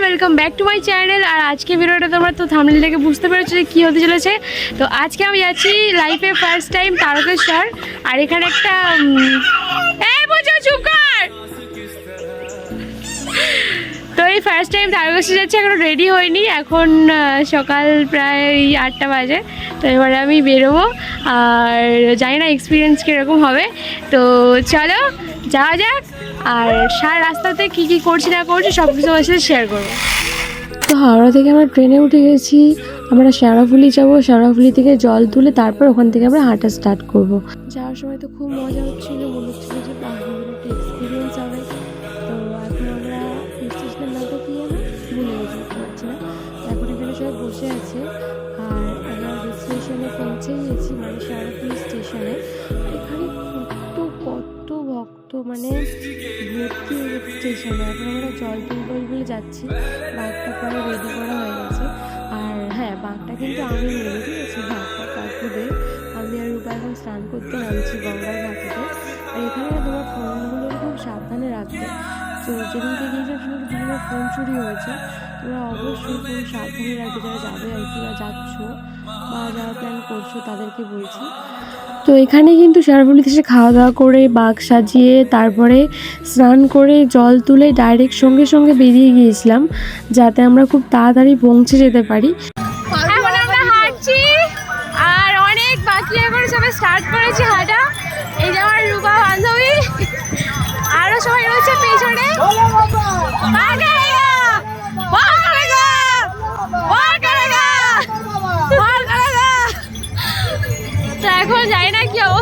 Welcome back to my channel আর আজকে ভিডিওটা তোমরা তো থামনেল থেকে বুঝতে পেরেছ যে কী হতে চলেছে। তো আজকে আমি যাচ্ছি লাইফে ফার্স্ট টাইম তারকেশ্বর। আর এখানে একটা এই ফার্স্ট টাইম তারকেশ্বর যাচ্ছি, এখনও রেডি হয়নি। এখন সকাল প্রায় আটটা বাজে। তো এবারে আমি বেরোবো। আর জানি না এক্সপিরিয়েন্স কীরকম হবে। তো চলো, যাওয়া যাক। আর সারা রাস্তাতে কী কী করছি না করছি সব কিছু আমার সাথে শেয়ার করব। তো হাওড়া থেকে আমরা ট্রেনে উঠে গেছি। আমরা শেওড়াফুলি যাব। শেওড়াফুলি থেকে জল তুলে তারপর ওখান থেকে আমরা হাঁটা স্টার্ট করব। যাওয়ার সময় তো খুব মজা হচ্ছিল মনে মানে ভর্তি স্টেশনে। এখন আমরা জল তুলবো বলে যাচ্ছি। বাঘটা পরে রেডি করা হয়ে গেছে। আর হ্যাঁ বাঘটা কিন্তু আমি নেব, ঠিক আছে? বাঘটা কাকুদের। আমি আর রূপা এখন স্নান করতে নামছি গঙ্গার ঘাটিতে আর এখানে তোমার ফোনগুলো খুব সাবধানে রাখবে। তো যেদিনকে গিয়েছিলাম সেদিন তোমার ফোন চুরি হয়েছে, তোমরা অবশ্যই ফোন সাবধানে রাখবে, যারা যাবে আর কি যাচ্ছ বা যারা প্ল্যান করছ তাদেরকে বলছি। তো এখানে কিন্তু শেয়ারফুলিতে এসে খাওয়া দাওয়া করে বাঘ সাজিয়ে, তারপরে স্নান করে, জল তুলে ডাইরেক্ট সঙ্গে সঙ্গে বেরিয়ে গিয়েছিলাম, যাতে আমরা খুব তাড়াতাড়ি পৌঁছে যেতে পারি। আরও সবাই রয়েছে পেছনে।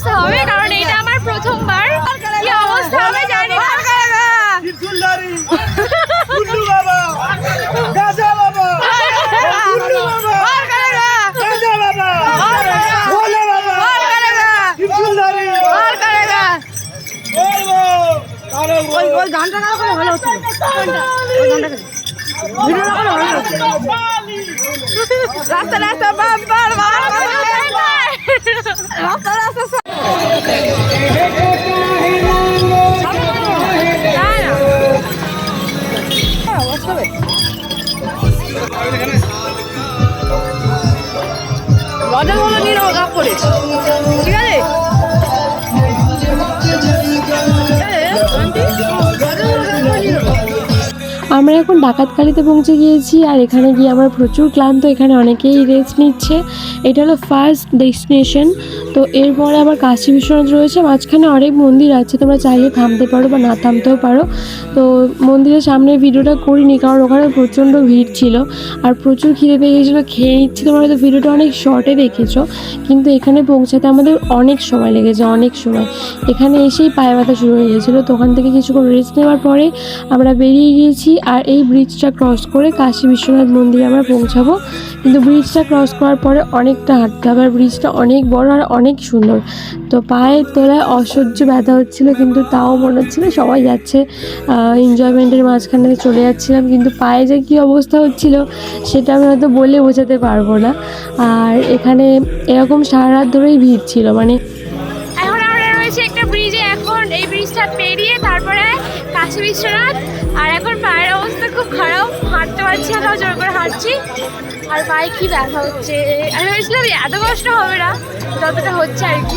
অবস্থা হবে কারণ এটা আমার প্রথমবার। কি অবস্থা হবে জানি না। গানটা না করে ভালো হচ্ছিল রাস্তা রাস্তা রাস্তা রাস্তা है আমরা এখন ডাকাতকালিতে পৌঁছে গিয়েছি আর এখানে গিয়ে আমরা প্রচুর ক্লান্ত, এখানে অনেকেই রেস্ট নিচ্ছে। এটা হলো ফার্স্ট ডেস্টিনেশন তো এরপরে আবার কাশী বিশ্বনাথ রয়েছে, মাঝখানে অনেক মন্দির আছে, তোমরা চাইলে থামতে পারো বা না থামতেও পারো। তো মন্দিরের সামনে ভিডিওটা করিনি, কারণ ওখানে প্রচণ্ড ভিড় ছিল আর প্রচুর খিদে পেয়ে গেছিল খেয়ে নিচ্ছি। তোমরা হয়তো ভিডিওটা অনেক শর্টে দেখেছ, কিন্তু এখানে পৌঁছাতে আমাদের অনেক সময় লেগেছে, অনেক সময়। এখানে এসেই পায়ে ব্যথা শুরু হয়ে গেছিল তো ওখান থেকে কিছুক্ষণ রেস্ট নেওয়ার পরে আমরা বেরিয়ে গিয়েছি আর এই ব্রিজটা ক্রস করে কাশী বিশ্বনাথ মন্দিরে আমরা পৌঁছাবো। কিন্তু ব্রিজটা ক্রস করার পরে অনেকটা হাঁটতে হবে। আর ব্রিজটা অনেক বড় আর অনেক সুন্দর। তো পায়ের তোলায় অসহ্য ব্যথা হচ্ছিল, কিন্তু তাও মনে হচ্ছিল সবাই যাচ্ছে। এনজয়মেন্টের মাঝখানে চলে যাচ্ছিলাম, কিন্তু পায়ে যে কী অবস্থা হচ্ছিল সেটা আমি হয়তো বলে বোঝাতে পারব না। আর এখানে এরকম সারা রাত ধরেই ভিড় ছিল। মানে এই ব্রিজটা পেরিয়ে তারপরে কাশী বিশ্বনাথ। আর এখন পায়ের অবস্থা খুব খারাপ। হাঁটতে পারছি না জোর করে হাঁটছি। আর পায়ে কী ব্যথা হচ্ছে। আমি ভেবেছিলাম এত কষ্ট হবে না, যতটা হচ্ছে আর কি।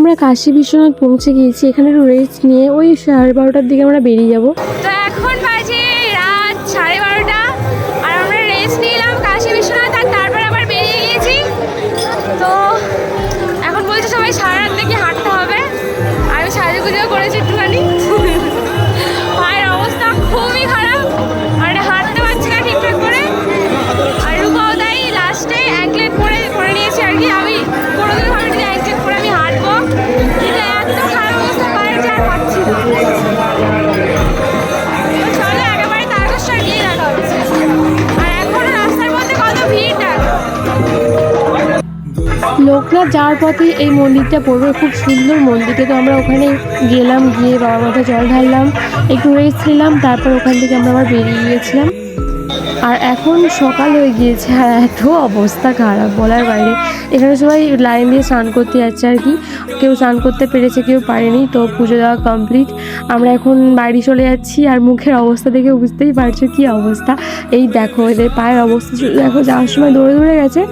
আমরা কাশী বিশ্বনাথ পৌঁছে গিয়েছি। এখানে একটু রেস্ট নিয়ে ওই সাড়ে বারোটার দিকে আমরা বেরিয়ে যাব। লোকনাথ যাওয়ার পথে এই মন্দিরটা পড়বে, খুব সুন্দর মন্দিরটা। তো আমরা ওখানে গেলাম, গিয়ে বাবা মাথায় জল ঢাললাম, একটু রেস্ট নিলাম, তারপর ওখান থেকে আমরা আবার বেরিয়ে গিয়েছিলাম। আর এখন সকাল হয়ে গিয়েছে আর এত অবস্থা খারাপ বলার বাইরে। এখানে সবাই লাইন দিয়ে স্নান করতে যাচ্ছে আর কি। কেউ স্নান করতে পেরেছে, কেউ পারেনি, তো পুজো দেওয়া কমপ্লিট আমরা এখন বাড়ি চলে যাচ্ছি আর মুখের অবস্থা দেখে বুঝতেই পারছ কী অবস্থা। এই দেখো, এদের পায়ের অবস্থা দেখো, যাওয়ার সময় দৌড়ে দৌড়ে গেছে।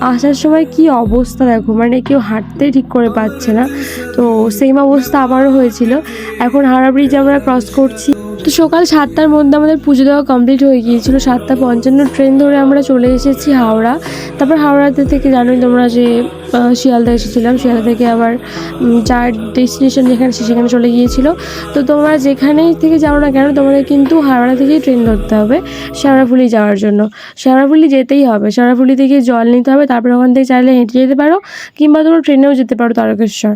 আসার সময় কি অবস্থা দেখো মানে কেউ হাঁটতে ঠিক করে পাচ্ছে না। তো সেম অবস্থা আবারও হয়েছিল। এখন হাওড়া ব্রিজ আমরা ক্রস করছি। তো সকাল সাতটার মধ্যে আমাদের পুজো দেওয়া কমপ্লিট হয়ে গিয়েছিল। সাতটা পঞ্চান্ন ট্রেন ধরে আমরা চলে এসেছি হাওড়া। তারপর হাওড়াতে থেকে জানোই তোমরা যে শিয়ালদা এসেছিলাম। শিয়ালদা থেকে আবার যার ডেস্টিনেশন যেখানে সে সেখানে চলে গিয়েছিল। তো তোমরা যেখানেই থেকে যাও না কেন, তোমাদের কিন্তু হাওড়া থেকেই ট্রেন ধরতে হবে শেওড়াফুলি যাওয়ার জন্য। শেওড়াফুলি যেতেই হবে। শেওড়াফুলি থেকে জল নিতে হবে। তারপর ওখান থেকে চাইলে হেঁটে যেতে পারো কিংবা তোমরা ট্রেনেও যেতে পারো তারকেশ্বর।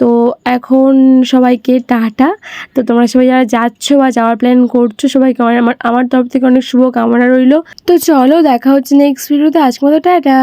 তো এখন সবাইকে টাটা। তো তোমরা সবাই যারা যাচ্ছ বা যাওয়ার প্ল্যান করছ সবাইকে, আমার আমার তরফ থেকে অনেক শুভ কামনা রইল। তো চলো, দেখা হচ্ছে নেক্সট ভিডিওতে আজকে মতো টাটা।